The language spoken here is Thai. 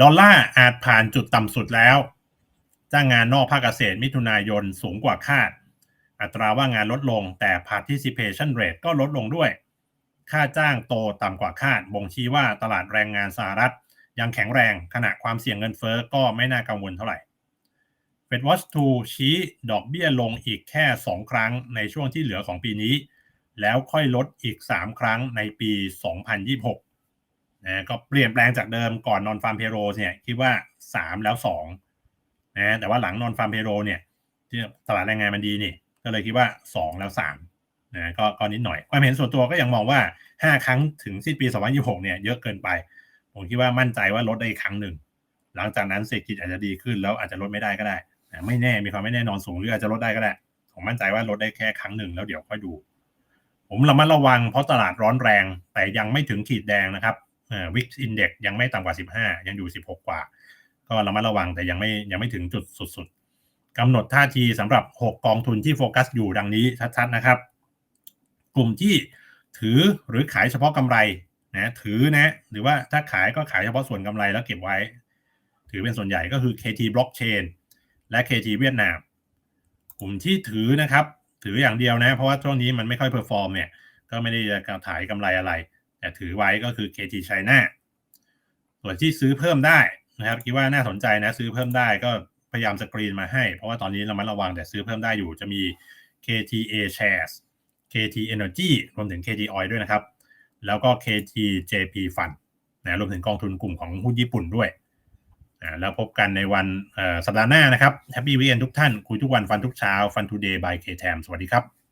ดอลลาร์อาจผ่านจุดต่ำสุดแล้ว จ้างงานนอกภาคเกษตรมิถุนายนสูงกว่าคาด อัตราว่างงานลดลงแต่ participation rate ก็ลดลงด้วย ค่าจ้างโตต่ำกว่าคาด บ่งชี้ว่าตลาดแรงงานสหรัฐ ยังแข็งแรงขณะความเสี่ยงเงินเฟอ้อก็ไม่น่ากังวลเท่าไหร่ Fed Watch 2ชี้ดอกเบี้ยลงอีกแค่ 2 ครั้งในช่วงที่เหลือของปีนี้ แล้วค่อยลดอีก 3 ครั้งในปี 2026 นะก็เปลี่ยนแปลงจากเดิมก่อนนอนฟาร์มเพโรเนี่ยคิดว่า3แล้ว2นะแต่ว่าหลังนอนฟาร์มเพโรเนี่ยที่ตลาดแรงงานมันดีนี่ ก็เลยคิดว่า2แล้ว3นะก็ก็นิดหน่อยความเห็นส่วนตัวก็ยังมองว่า5ครั้งถึงสิ้นปี2026เนี่ยเยอะเกินไป ผมคิดว่ามั่นใจว่าลดได้อีกครั้งหนึ่ง หลังจากนั้นเศรษฐกิจอาจจะดีขึ้นแล้วอาจจะลดไม่ได้ก็ได้ไม่แน่มีความไม่แน่นอนสูงหรืออาจจะลดได้ก็ได้ ผมมั่นใจว่าลดได้แค่ครั้งหนึ่งแล้วเดี๋ยวค่อยดู ผมระมัดระวังเพราะตลาดร้อนแรง แต่ยังไม่ถึงขีดแดงนะครับ วิกอินเด็กยังไม่ต่ำกว่า 15 ยังอยู่ 16 กว่า ก็ระมัดระวังแต่ยังไม่ยังไม่ถึงจุดสุดๆกำหนดท่าทีสำหรับ 6 กองทุนที่โฟกัสอยู่ดังนี้ชัดๆนะครับ กลุ่มที่ถือหรือขายเฉพาะกำไรนะถือนะ หรือว่าถ้าขายก็ขายเฉพาะส่วนกำไรแล้วเก็บไว้ ถือเป็นส่วนใหญ่ก็คือ KT Blockchain และ KT เวียดนาม กลุ่มที่ถือนะครับ ถืออย่างเดียวนะ เพราะว่าช่วงนี้มันไม่ค่อยเพอร์ฟอร์มเนี่ย ก็ไม่ได้จะถ่ายกำไรอะไร ถือไว้ก็คือ KT China ส่วนที่ซื้อเพิ่มได้นะครับคิดว่าน่าสนใจนะซื้อเพิ่มได้ก็พยายามสกรีนมาให้ เพราะว่าตอนนี้เรามาระวังแต่ซื้อเพิ่มได้อยู่จะมี KTA Shares KT Energy รวมถึง KT Oil ด้วยนะครับ แล้วก็ KTJP Fund นะรวมถึงกองทุนกลุ่มของหุ้นญี่ปุ่นด้วยอ่าแล้วพบกันในวันสัปดาห์หน้านะครับแฮปปี้วีเอนทุกท่าน คุยทุกวันฟันทุกเช้าฟันทูเดย์บายเคแทมสวัสดีครับ